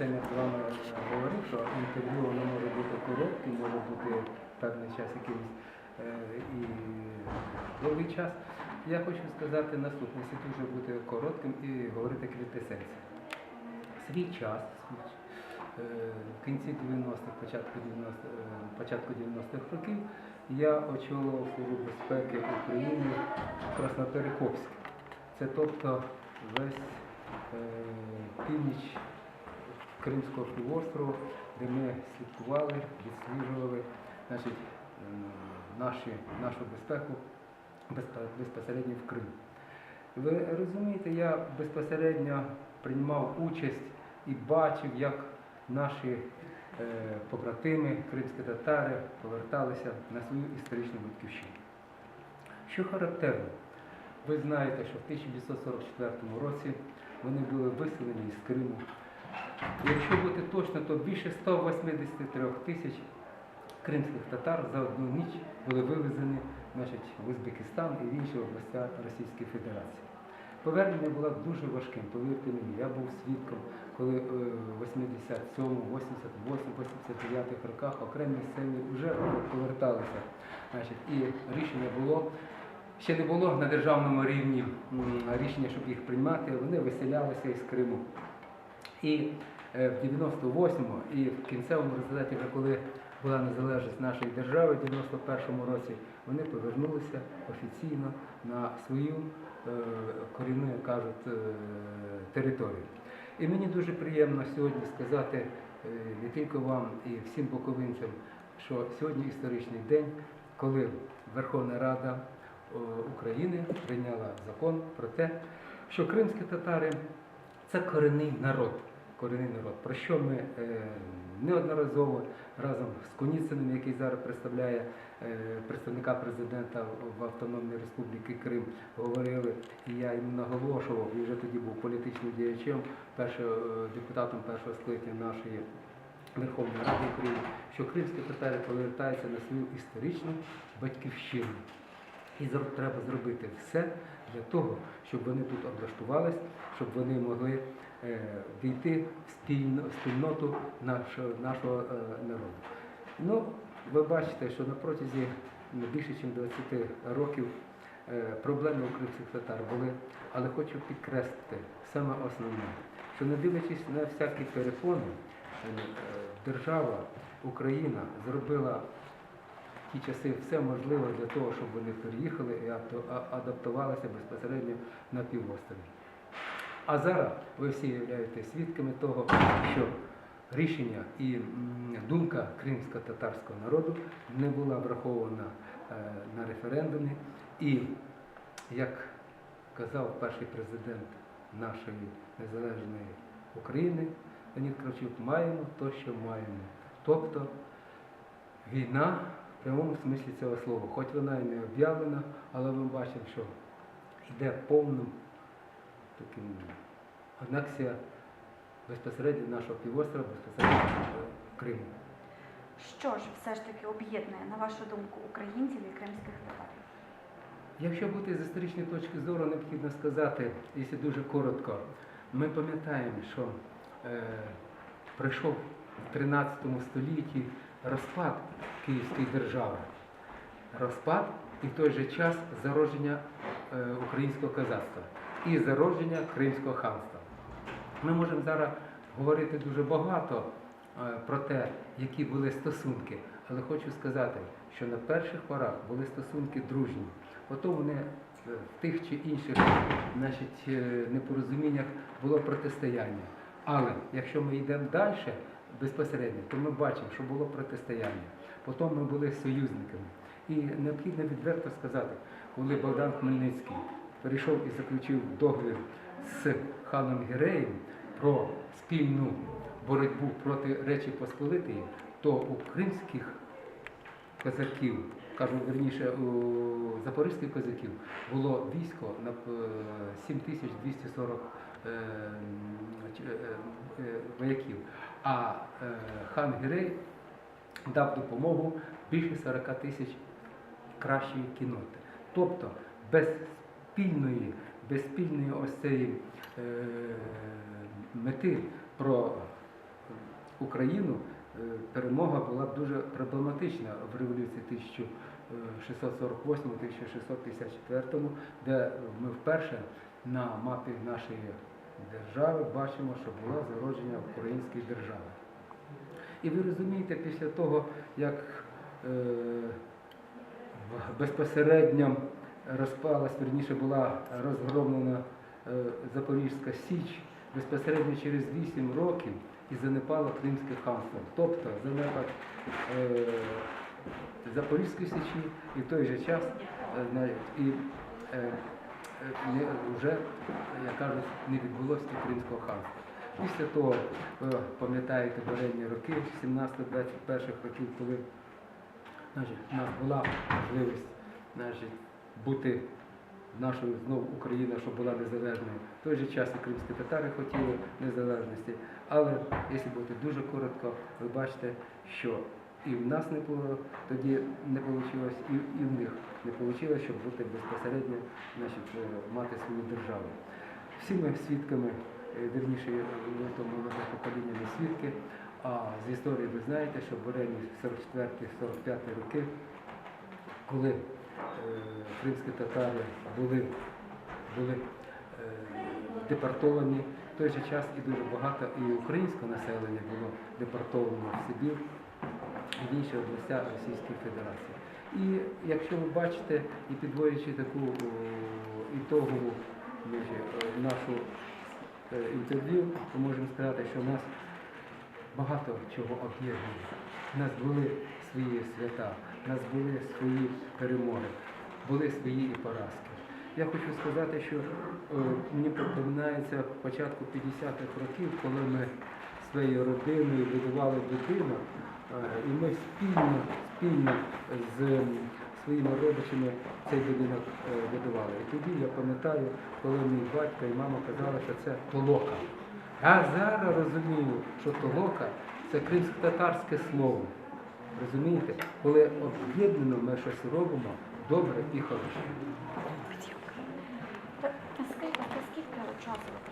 я з вами е, говорив, що інтерв'ю воно може бути коротким, може бути певний час якийсь е, і довгий час. Я хочу сказати наступне, якщо дуже бути коротким і говорити квітесенцію. Свій час, е, в кінці 90-х, початку 90 е, початку 90-х років я очолював Службу безпеки України в Красноперекопську. Це тобто весь північ Кримського півострову, де ми слідкували, відсліджували значить, наші, нашу безпеку безпосередньо в Криму. Ви розумієте, я безпосередньо приймав участь і бачив, як наші е, побратими, кримські татари, поверталися на свою історичну батьківщину. Що характерно, ви знаєте, що в 1944 році вони були виселені із Криму. Якщо бути точно, то більше 183 тисяч кримських татар за одну ніч були вивезені значить, в Узбекистан і в інші області Російської Федерації. Повернення було дуже важким, повірте мені. Я був свідком, коли в 87, 88, 89 роках окремі сили вже поверталися. Значить, і рішення було. Ще не було на державному рівні рішення, щоб їх приймати, вони виселялися із Криму. І е, в 98-му і в кінцевому результаті, коли була незалежність нашої держави в 91-му році, вони повернулися офіційно на свою е, корінну, як кажуть, е, територію. І мені дуже приємно сьогодні сказати не тільки вам і всім буковинцям, що сьогодні історичний день, коли Верховна Рада України прийняла закон про те, що кримські татари це корінний народ. Корінний народ, про що ми е, неодноразово разом з Куніциним, який зараз представляє е, представника президента в Автономній Республіки Крим, говорили, і я їм наголошував, і вже тоді був політичним діячем, першим е, депутатом першого скликання нашої Верховної Ради України, що кримські татари повертаються на свою історичну батьківщину. І треба зробити все для того, щоб вони тут облаштувались, щоб вони могли е, війти в спільноту нашого, е, народу. Ну, ви бачите, що на протязі більше ніж 20 років е, проблеми українських татар були, але хочу підкреслити саме основне, що не дивлячись на всякі перепони, держава Україна зробила ті часи все можливе для того, щоб вони переїхали і адаптувалися безпосередньо на півострові. А зараз ви всі являєте свідками того, що рішення і думка кримсько-татарського народу не була врахована е, на референдумі. І, як казав перший президент нашої незалежної України, Леонід Кравчук, маємо то, що маємо. Тобто війна в прямому смислі цього слова, хоч вона і не об'явлена, але ми бачимо, що йде повним таким анексія безпосередньо нашого півострова, безпосередньо Криму. Що ж все ж таки об'єднує, на вашу думку, українців і кримських татарів? Якщо бути з історичної точки зору, необхідно сказати, якщо дуже коротко, ми пам'ятаємо, що е, прийшов в 13 столітті розпад Київської держави, розпад і в той же час зародження е, українського козацтва і зародження Кримського ханства. Ми можемо зараз говорити дуже багато е, про те, які були стосунки, але хочу сказати, що на перших порах були стосунки дружні. Потім вони е, в тих чи інших значить, непорозуміннях було протистояння. Але якщо ми йдемо далі безпосередньо, то ми бачимо, що було протистояння. Потім ми були союзниками. І необхідно відверто сказати, коли Богдан Хмельницький перейшов і заключив договір з ханом Гіреєм про спільну боротьбу проти Речі Посполитої, то у кримських козаків, кажу верніше, у запорізьких козаків було військо на е, 7240 е, е, е, вояків, а е, хан Гірей дав допомогу більше 40 тисяч кращої кіноти. Тобто без спільної, без спільної ось цієї е, мети про Україну е, перемога була дуже проблематична в революції 1648-1654, де ми вперше на мапі нашої держави бачимо, що було зародження української держави. І ви розумієте, після того, як е, безпосередньо розпалась, верніше була розгромлена е, Запорізька Січ, безпосередньо через 8 років і занепало Кримське ханство. Тобто занепад е, Запорізької Січі і в той же час е, і е, не, вже, як кажуть, не відбулося Кримського ханства. Після того, пам'ятаєте воєнні роки, 17-21 років, коли значить, у нас була можливість значить, бути нашою знову Україна, щоб була незалежною. В той же час і кримські татари хотіли незалежності. Але якщо бути дуже коротко, ви бачите, що і в нас не було, тоді не вийшло, і, і в них не вийшло, щоб бути безпосередньо, значить, е, мати свою державу. Всі ми свідками, е, вірніше, е, тому молоде покоління не свідки, а з історії ви знаєте, що в Борені 44-45 роки, коли е, кримські татари були, були е, депортовані, в той же час і дуже багато і українського населення було депортовано в Сибір в інші областя Російської Федерації. І якщо ви бачите і підводячи таку ітогову е, нашу е, інтерв'ю, то можемо сказати, що нас багато чого об'єднує. У нас були свої свята, у нас були свої перемоги, були свої і поразки. Я хочу сказати, що е, мені припоминається початку 50-х років, коли ми своєю родиною будували будинок, і ми спільно, спільно з своїми родичами цей будинок е, будували. І тоді я пам'ятаю, коли мій батько і мама казали, що це толока. Я зараз розумію, що толока це кримсько-татарське слово. Розумієте? Коли об'єднано ми щось робимо добре і хороше. Скільки часу